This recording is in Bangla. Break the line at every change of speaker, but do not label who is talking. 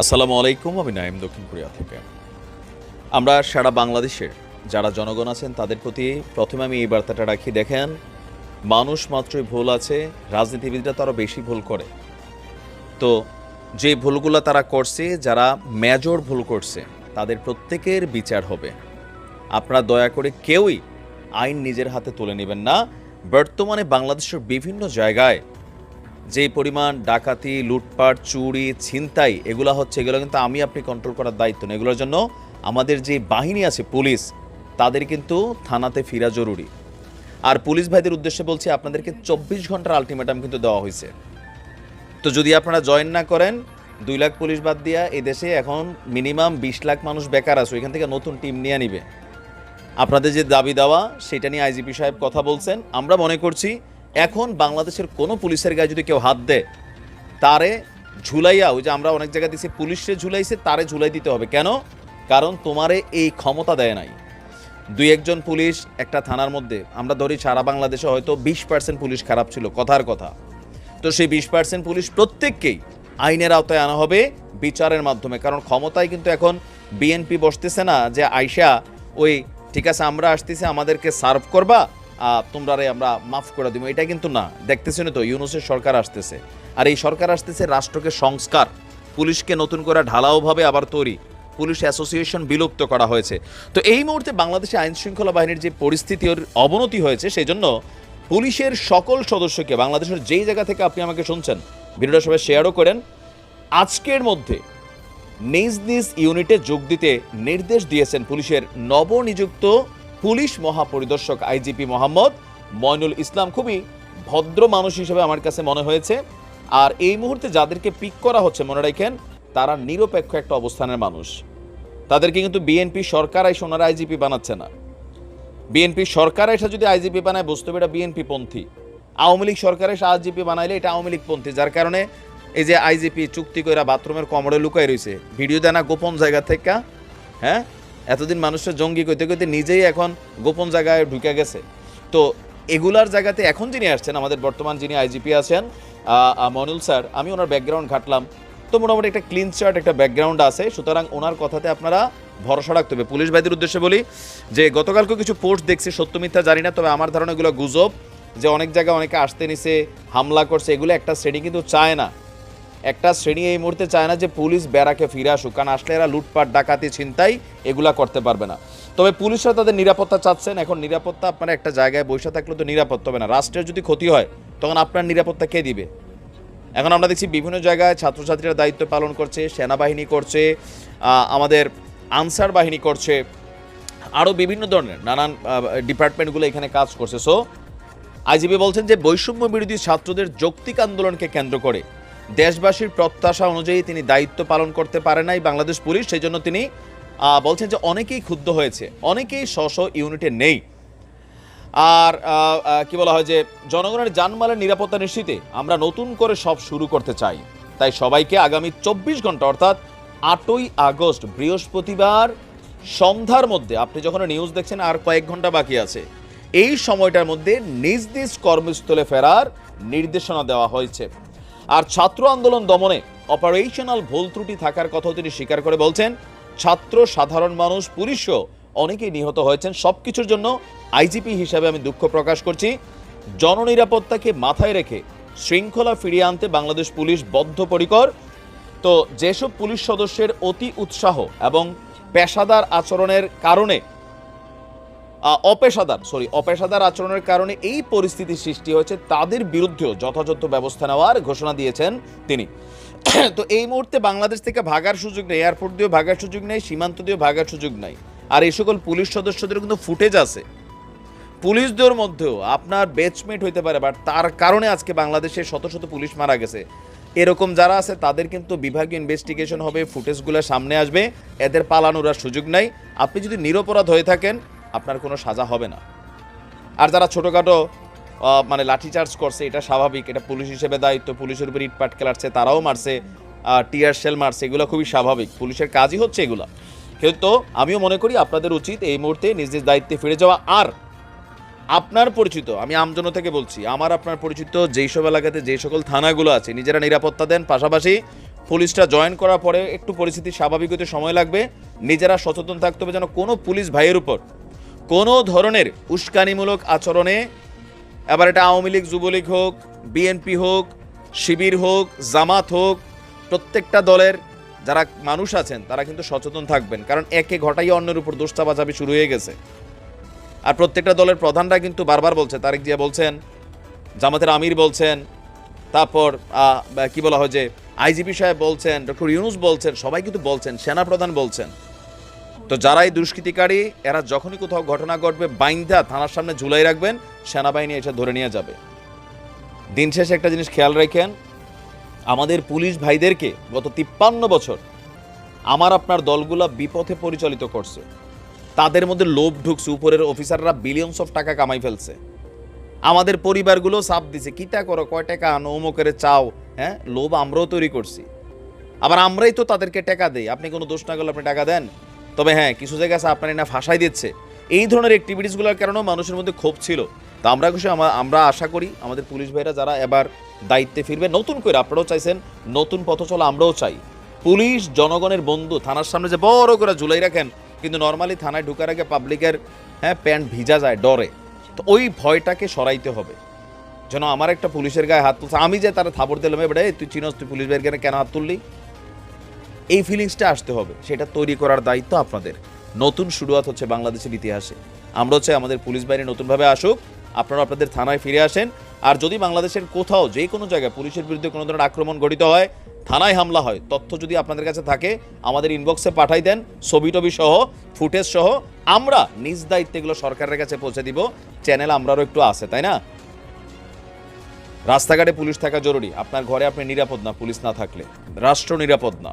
আসসালামু আলাইকুম, আমি নাইম দক্ষিণ কোরিয়া থেকে। আমরা সারা বাংলাদেশের যারা জনগণ আছেন, তাদের প্রতি প্রথমে আমি এই বার্তাটা রাখি, দেখেন, মানুষ মাত্রই ভুল আছে, রাজনীতিবিদরা তো আরও বেশি ভুল করে। তো যে ভুলগুলো তারা করছে, যারা মেজর ভুল করছে, তাদের প্রত্যেকের বিচার হবে। আপনারা দয়া করে কেউই আইন নিজের হাতে তুলে নেবেন না। বর্তমানে বাংলাদেশের বিভিন্ন জায়গায় যে পরিমাণ ডাকাতি, লুটপাট, চুরি, ছিনতাই, এগুলো হচ্ছে, এগুলো কিন্তু আমি আপনি কন্ট্রোল করার দায়িত্ব নেই। এগুলোর জন্য আমাদের যে বাহিনী আছে, পুলিশ, তাদের কিন্তু থানাতে ফেরা জরুরি। আর পুলিশ ভাইদের উদ্দেশ্যে বলছি, আপনাদেরকে চব্বিশ ঘণ্টার আলটিমেটাম কিন্তু দেওয়া হয়েছে। তো যদি আপনারা জয়েন না করেন, দুই লাখ পুলিশ বাদ দিয়া এই দেশে এখন মিনিমাম বিশ লাখ মানুষ বেকার আছে এখান থেকে নতুন টিম নিয়ে নিবে। আপনাদের যে দাবি দেওয়া, সেটা নিয়ে আইজিপি সাহেব কথা বলছেন। আমরা মনে করছি এখন বাংলাদেশের কোনো পুলিশের গায়ে যদি কেউ হাত দেয়, তারে ঝুলাইয়া, ওই যে আমরা অনেক জায়গায় দিচ্ছি পুলিশে ঝুলাইছে, তারে ঝুলাই দিতে হবে। কেন? কারণ তোমারে এই ক্ষমতা দেয় নাই। দুই একজন পুলিশ একটা থানার মধ্যে, আমরা ধরি সারা বাংলাদেশে হয়তো বিশ পার্সেন্ট পুলিশ খারাপ ছিল, কথার কথা। তো সেই বিশ পার্সেন্ট পুলিশ প্রত্যেককেই আইনের আওতায় আনা হবে বিচারের মাধ্যমে। কারণ ক্ষমতায় কিন্তু এখন বিএনপি বসতেছে না যে আইসা, ওই, ঠিক আছে, আমরা আসতেছি, আমাদেরকে সার্ভ করবা আহ, তোমরা রে আমরা মাফ করে দিব। এটা কিন্তু না। দেখতেছেন তো ইউনুসের সরকার আসতেছে। আর এই সরকার আসতেছে রাষ্ট্রকে সংস্কার। পুলিশকে নতুন করে ঢালাওভাবে আবার তৈরি। পুলিশ অ্যাসোসিয়েশন বিলুপ্ত করা হয়েছে। তো এই মুহূর্তে বাংলাদেশে আইন শৃঙ্খলা বাহিনীর যে পরিস্থিতির অবনতি হয়েছে সেই জন্য পুলিশের সকল সদস্যকে বাংলাদেশের যেই জায়গা থেকে আপনি আমাকে শুনছেন ভিডিওটা সবাই শেয়ারও করেন। আজকের মধ্যে নিজ নিজ ইউনিটে যোগ দিতে নির্দেশ দিয়েছেন পুলিশের নবনিযুক্ত পুলিশ মহাপরিদর্শক আইজিপি মোহাম্মদ ময়নুল ইসলাম খুবই ভদ্র মানুষ হিসেবে আমার কাছে মনে হয়েছে। আর এই মুহূর্তে যাদেরকে পিক করা হচ্ছে মনে রাখেন, তারা নিরপেক্ষ একটা অবস্থানের মানুষ। তাদেরকে কিন্তু বিএনপি সরকার আইসে ওনারা আইজিপি বানাচ্ছে না। বিএনপি সরকার এসে যদি আইজিপি বানায়, বুঝতে হবে এটা বিএনপি পন্থী। আওয়ামী লীগ সরকার এসে আইজিপি বানাইলে এটা আওয়ামী লীগ পন্থী, যার কারণে এই যে আইজিপি চুক্তি কইরা বাথরুমের কমরে লুকাই রয়েছে ভিডিও দেয় না গোপন জায়গা থেকে হ্যাঁ? এতদিন মানুষের জঙ্গি কইতে কইতে নিজেই এখন গোপন জায়গায় ঢুকে গেছে। তো এগুলার জায়গাতে এখন যিনি আসছেন, আমাদের বর্তমান যিনি আইজিপি আছেন মনুল স্যার, আমি ওনার ব্যাকগ্রাউন্ড ঘাটলাম। তো মোটামুটি একটা ক্লিন চার্ট একটা ব্যাকগ্রাউন্ড আছে। সুতরাং ওনার কথাতে আপনারা ভরসা রাখতে হবে। পুলিশ ভাইদের উদ্দেশ্যে বলি যে, গতকালকে কিছু পোস্ট দেখছি, সত্য মিথ্যা জানি না, তবে আমার ধারণা এগুলো গুজব যে অনেক জায়গায় অনেকে আসতে নিছে, হামলা করছে, এগুলো একটা শ্রেণি কিন্তু চায় না। একটা শ্রেণি এই মুহূর্তে চায় না যে পুলিশ বেড়াকে ফিরে আসুক, কারণ আসলে এরা লুটপাট, ডাকাতি, ছিনতাই এগুলা করতে পারবে না। তবে পুলিশরা তাদের নিরাপত্তা চাচ্ছেন। এখন নিরাপত্তা আপনার একটা জায়গায় বসে থাকলে তো নিরাপত্তা হবে না। রাষ্ট্রের যদি ক্ষতি হয়, তখন আপনার নিরাপত্তা কে দিবে? এখন আমরা দেখছি বিভিন্ন জায়গায় ছাত্রছাত্রীরা দায়িত্ব পালন করছে, সেনাবাহিনী করছে আমাদের আনসার বাহিনী করছে আরও বিভিন্ন ধরনের নানান ডিপার্টমেন্টগুলো এখানে কাজ করছে। সো আইজিপি বলছেন যে বৈষম্য বিরোধী ছাত্রদের যৌক্তিক আন্দোলনকে কেন্দ্র করে দেশবাসীর প্রত্যাশা অনুযায়ী তিনি দায়িত্ব পালন করতে পারে নাই বাংলাদেশ পুলিশ সেই জন্য তিনি বলছেন যে অনেকেই ক্ষুব্ধ হয়েছে, অনেকেই স্ব ইউনিটে নেই। আর কি বলা হয় যে জনগণের জানমালের নিরাপত্তা নিশ্চিতে আমরা নতুন করে সব শুরু করতে চাই। তাই সবাইকে আগামী চব্বিশ ঘণ্টা, অর্থাৎ আটই আগস্ট, বৃহস্পতিবার সন্ধ্যার মধ্যে, আপনি যখন নিউজ দেখছেন আর কয়েক ঘণ্টা বাকি আছে, এই সময়টার মধ্যে নিজ নিজ কর্মস্থলে ফেরার নির্দেশনা দেওয়া হয়েছে। আর ছাত্র আন্দোলন দমনে অপারেশনাল ভুল ত্রুটি থাকার কথাও তিনি স্বীকার করে বলছেন। ছাত্র, সাধারণ মানুষ পুলিশও অনেকেই নিহত হয়েছেন। সব কিছুর জন্য আইজিপি হিসাবে আমি দুঃখ প্রকাশ করছি। জননিরাপত্তাকে মাথায় রেখে শৃঙ্খলা ফিরিয়ে আনতে বাংলাদেশ পুলিশ বদ্ধপরিকর। তো যেসব পুলিশ সদস্যের অতি উৎসাহ এবং পেশাদার আচরণের কারণে অপেশাদার সরি অপেশাদার আচরণের কারণে এই পরিস্থিতি সৃষ্টি হয়েছে, তাদের বিরুদ্ধেও যথাযথ ব্যবস্থা নেওয়ার ঘোষণা দিয়েছেন তিনি। তো এই মুহূর্তে বাংলাদেশ থেকে ভাগার সুযোগ নেই, এয়ারপোর্ট দিয়েও ভাগার সুযোগ নেই, সীমান্ত দিয়েও ভাগার সুযোগ নাই। আর এই সকল পুলিশ সদস্যদের কিন্তু ফুটেজ আছে। পুলিশদের মধ্যেও আপনার বেচমেট হইতে পারে বাট তার কারণে আজকে বাংলাদেশে শত শত পুলিশ মারা গেছে। এরকম যারা আছে, তাদের কিন্তু বিভাগীয় ইনভেস্টিগেশন হবে, ফুটেজগুলো সামনে আসবে, এদের পালানোর আর সুযোগ নাই। আপনি যদি নিরপরাধ হয়ে থাকেন আপনার কোনো সাজা হবে না। আর যারা ছোটোখাটো মানে লাঠিচার্জ করছে, এটা স্বাভাবিক। এটা পুলিশ হিসেবে দায়িত্ব, পুলিশের উপর ইটপাট খেলাচ্ছে, তারাও মারছে টিয়ার শেল মারছে, এগুলো খুবই স্বাভাবিক। পুলিশের কাজই হচ্ছে এগুলা। কিন্তু আমিও মনে করি আপনাদের উচিত এই মুহূর্তে নিজ নিজ দায়িত্বে ফিরে যাওয়া। আর আপনার পরিচিত, আমি আমজন থেকে বলছি, আমার আপনার পরিচিত যেই সব এলাকাতে যে সকল থানাগুলো আছে, নিজেরা নিরাপত্তা দেন। পাশাপাশি পুলিশটা জয়েন করার পরে একটু পরিস্থিতি স্বাভাবিক হতে সময় লাগবে। নিজেরা সচেতন থাকতে হবে যেন কোনো পুলিশ ভাইয়ের উপর কোনো ধরনের উস্কানিমূলক আচরণে, এবার এটা আওয়ামী লীগ, যুবলীগ হোক, বিএনপি হোক, শিবির হোক, জামাত হোক, প্রত্যেকটা দলের যারা মানুষ আছেন, তারা কিন্তু সচেতন থাকবেন। কারণ একে ঘটাই অন্যের উপর বাজাবি শুরু হয়ে গেছে। আর প্রত্যেকটা দলের প্রধানরা কিন্তু বারবার বলছে, তারেক জিয়া বলছেন, জামাতের আমির বলছেন, তারপর কি বলা হয় যে, আইজিপি সাহেব বলছেন, ডক্টর ইউনুস বলছেন, সবাই কিন্তু বলছেন, সেনাপ্রধান বলছেন। তো যারাই দুষ্কৃতিকারী, এরা যখনই কোথাও ঘটনা ঘটবে, বাইন্দা থানার সামনে ঝুলাই রাখবেন, সেনাবাহিনী এসে ধরে নিয়ে যাবে। দিন শেষে একটা জিনিস খেয়াল রাখেন, আমাদের পুলিশ ভাইদেরকে গত তিপ্পান্ন বছর আমার আপনার দলগুলা বিপথে পরিচালিত করছে। তাদের মধ্যে লোভ ঢুকছে, উপরের অফিসাররা বিলিয়নস অফ টাকা কামাই ফেলছে। আমাদের পরিবারগুলো চাপ দিছে কিটা করো, কয় টাকা আনো, অমুকের চাও? হ্যাঁ লোভ আমরাও তৈরি করছি। আবার আমরাই তো তাদেরকে টাকা দেই, আপনি কোনো দোষ না করলে আপনি টাকা দেন। তবে হ্যাঁ কিছু জায়গায় আছে আপনার না ফাঁসাই দিচ্ছে। এই ধরনের অ্যাক্টিভিটিসগুলোর কারণেও মানুষের মধ্যে ক্ষোভ ছিল। তা আমরা খুশি আমরা আশা করি আমাদের পুলিশ ভাইরা যারা এবার দায়িত্বে ফিরবে, নতুন করে আপনারাও চাইছেন নতুন পথ চলা, আমরাও চাই। পুলিশ জনগণের বন্ধু, থানার সামনে যে বড় করে ঝুলাই রাখেন, কিন্তু নর্মালি থানায় ঢুকার আগে পাবলিকের হ্যাঁ প্যান্ট ভিজা যায়, ডরে। তো ওই ভয়টাকে সরাইতে হবে। যেন আমার একটা পুলিশের গায়ে হাত তুলছে। আমি যে তারা থাপড় দিলাম, এবারে তুই চিনস, তুই পুলিশ ভাইয়ের কেন হাত তুললি? এই ফিলিংসটা আসতে হবে, সেটা তৈরি করার দায়িত্ব আপনাদের। নতুন শুরুয়াত হচ্ছে বাংলাদেশের ইতিহাসে। আমরা হচ্ছে আমাদের পুলিশ বাহিনী নতুনভাবে আসুক, আপনারা আপনাদের থানায় ফিরে আসেন, আর যদি বাংলাদেশের কোথাও যে কোনো জায়গায় পুলিশের বিরুদ্ধে কোনো ধরনের আক্রমণ ঘটিত হয়, থানায় হামলা হয়, তথ্য যদি আপনাদের কাছে থাকে, আমাদের ইনবক্সে পাঠাই দেন ছবি টবি সহ ফুটেজ সহ, আমরা নিজ দায়িত্বে এগুলো সরকারের কাছে পৌঁছে দিব চ্যানেল আমরারও একটু আছে, তাই না? রাস্তাঘাটে পুলিশ থাকা জরুরি, আপনার ঘরে আপনি নিরাপদ না, পুলিশ না থাকলে। রাষ্ট্র নিরাপদ না।